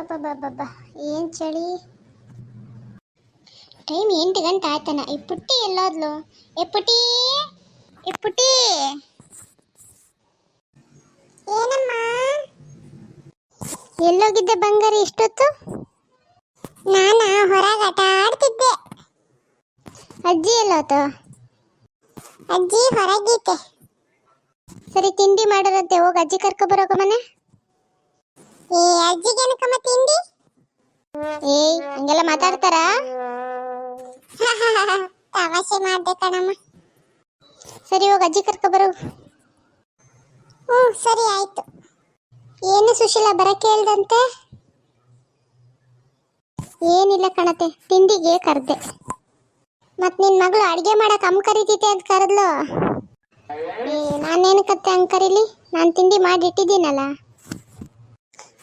ಅಬ್ಬಬ್ಬಬ್ಬಬ್ಬ ಏನು ಚಳಿ? ಟೈಮ್ ಎಂಟು ಗಂಟೆ ಆಯ್ತಾನ ಈ ಪುಟ್ಟಿ ಎಲ್ಲೋದ್ಲು? ಏ ಪುಟ್ಟಿ ಏ ಪುಟ್ಟಿ. ಏನಮ್ಮ? ಎಲ್ಲೋಗಿದ್ದೆ ಬಂಗಾರಿ ಇಷ್ಟೊತ್ತು? ನಾನ ಹೊರಗೆ ಆಟ ಆಡ್ತಿದ್ದೆ. ಅಜ್ಜಿ ಎಲ್ಲೋತು? ಅಜ್ಜಿ ಹೊರಗೀತೆ. ಸರಿ, ತಿಂಡಿ ಮಾಡಿರತ್ತೆ, ಹೋಗಿ ಅಜ್ಜಿ ಕರ್ಕೊ ಬರೋಕ ಮನೆ? ಅಜ್ಜಿಗೆ ಏನಕ್ಕಮ್ಮ ತಿಂಡಿ? ಏಯ್, ಹಂಗೆಲ್ಲ ಮಾತಾಡ್ತಾರ? ತಮಾಷೆ ಮಾಡ್ದೆ ಕಣಮ್ಮ. ಸರಿ, ಹೋಗಿ ಅಜ್ಜಿ ಕರ್ಕೊ ಬರು. ಹ್ಞೂ, ಸರಿ, ಆಯ್ತು. ಏನು ಸುಶೀಲ ಬರಕ್ಕೆ ಹೇಳ್ದಂತೆ ಏನಿಲ್ಲ ಕಣತೆ, ತಿಂಡಿಗೆ ಕರೆದೆ. ಮತ್ತೆ ನಿನ್ ಮಗಳು ಅಡುಗೆ ಮಾಡಕ್ಕೆ ಅಮ್ಮ ಕರಿತೈತೆ ಅಂತ ಕರೆದ್ಲು? ನಾನೇನು ಕತ್ತೆ ಹಂಗೆ ಕರೀಲಿ? ನಾನು ತಿಂಡಿ ಮಾಡಿ ಇಟ್ಟಿದ್ದೀನಲ್ಲ.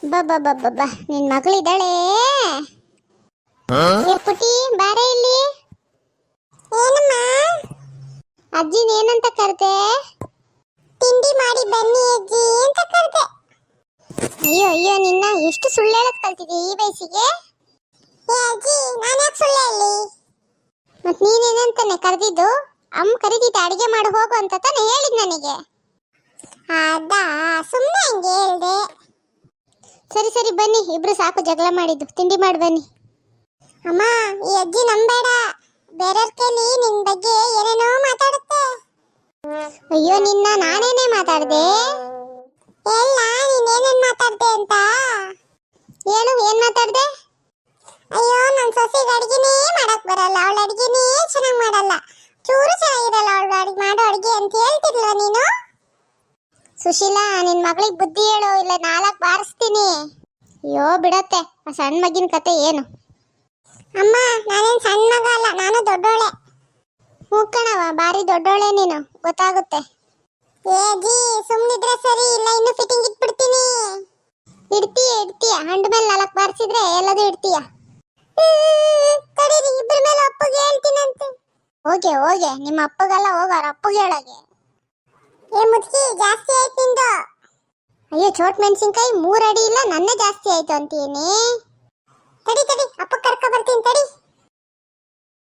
ಬಬ್ಬಬ್ಬಬ್ಬ ನಿನ್ ಮಗಳಿದ್ದಾಳೆ. ಏ ಪುಟಿ ಬಾರೆ ಇಲ್ಲಿ. ಏನಮ್ಮ? ಅಜ್ಜಿನ ಏನಂತ ಕರ್ದೆ? ತಿಂಡಿ ಮಾಡಿ ಬನ್ನಿ ಅಜ್ಜಿ ಅಂತ ಕರ್ದೆ. ಅಯ್ಯೋ ಅಯ್ಯೋ, ನಿನ್ನ ಎಷ್ಟು ಸುಳ್ಳು ಹೇಳಕ್ ಕಲ್ತಿದ್ದೆ ಈ ವಯಸ್ಸಿಗೆ? ಏ ಅಜ್ಜಿ, ನಾನು ಯಾಕೆ ಸುಳ್ಳು ಹೇಳಿ ಮತ್ ನೀನೇನಂತಾನೆ ಕರೆದಿದ್ದು? ಅಮ್ಮ ಕರೀತಿದ್ದೆ ಅಡಿಗೆ ಮಾಡಿ, ಹೋಗು ಅಂತ ತಾನೇ ಹೇಳಿದ್ ನನಗೆ. ಅದಾ ಸುಮ್ಮನೆ ಹಂಗೆ ಹೇಳ್ದೆ. ಸರಿ ಸರಿ ಬನ್ನಿ. ಇಬ್ರು ಸಾಕು ಜಗಳ ಮಾಡಿದ್ದು. ತಿಂಡಿ ಮಾಡಿ ಬನ್ನಿ. ಅಮ್ಮ ಈ ಅಜ್ಜಿ ನಂಬೇಡ ಬೇರೆಯವ್ರ ಕೈಲಿ ನಿನ್ ಬಗ್ಗೆ ಏನೇನೋ ಮಾತಾಡುತ್ತೆ. ಅಯ್ಯೋ ನಿನ್ನ ನಾನೇನೇ ಮಾತಾಡ್ದೆ? ಎಲ್ಲ ನೀನೇನೇನ್ ಮಾತಾಡ್ದೆ ಅಂತ? ಏನು ಏನ್ ಮಾತಾಡ್ದೆ? ಅಯ್ಯೋ ನನ್ ಸೊಸೆಗೆ ಅಡಿಗೆನೇ ಮಾಡಕ್ ಬರಲ್ಲ. ಅವಳ ಅಡಿಗೆನೇ ಚೆನ್ನಾಗಿ ಮಾಡಲ್ಲ. ಚೂರು ಚೆನ್ನಾಗಿರಲ್ಲ. ಅವಳು ಅಡಿಗೆ ಮಾಡೋ ಅಡಿಗೆ ಅಂತ ಹೇಳ್ತಿರ್ಲ ನೀನು? ಸುಶೀಲಾ, ನಿನ್ ಮಗಳಿಗೆ ಬುದ್ಧಿ ಹೇಳು, ಇಲ್ಲ ನಾಲ್ಕು ಬಾರಿಸ್ತೀನಿ. ಅಯ್ಯೋ, ಬಿಡತ್ತೆ, ಆ ಸಣ್ಣ ಮಗಿನ ಕತೆ ಏನು? ಅಮ್ಮ, ನಾನೇನ್ ಸಣ್ಣ ಮಗ ಅಲ್ಲ, ನಾನು ದೊಡ್ಡೋಳೆ. ಮೂಕಣವ ಬಾರಿ ದೊಡ್ಡೋಳೆ ನೀನು, ಗೊತ್ತಾಗುತ್ತೆ. ಏ ಜಿ, ಸುಮ್ನಿದ್ರೆ ಸರಿ, ಇಲ್ಲ ಇನ್ನು ಫಿಟ್ಟಿಂಗ್ ಇಟ್ಬಿಡ್ತೀನಿ. ಇಡ್ತೀಯ ಇಡ್ತೀಯ, ಹಂಡ್ ಮೇಲೆ ನಾಲ್ಕು ಬಾರಿಸಿದ್ರೆ ಎಲ್ಲದೂ ಇಡ್ತೀಯ? ತಡೀರಿ ಇಬ್ಬರ ಮೇಲೆ ಅಪ್ಪಗೆ ಹೇಳ್ತೀನಂತೆ. ಓಕೆ ಹೋಗೆ, ನಿಮ್ಮ ಅಪ್ಪಗೆಲ್ಲ ಹೋಗಾರ, ಅಪ್ಪಗೆ ಹೇಳಗೆ. ಏ ಮುದುಕಿ, ಜಾಸ್ತಿ ಆಯ್ತು ನಿಂದು? ಅಯ್ಯೋ, ಚೋಟ್ ಮೆಣಸಿನ್ಕಾಯಿ ಮೂರು ಅಡಿ ಇಲ್ಲ, ನನ್ನೇ ಜಾಸ್ತಿ ಆಯ್ತು ಅಂತೀನಿ ತಡಿ ತಡಿ, ಅಪ್ಪ ಕರ್ಕ ಬರ್ತೀನಿ, ತಡಿ.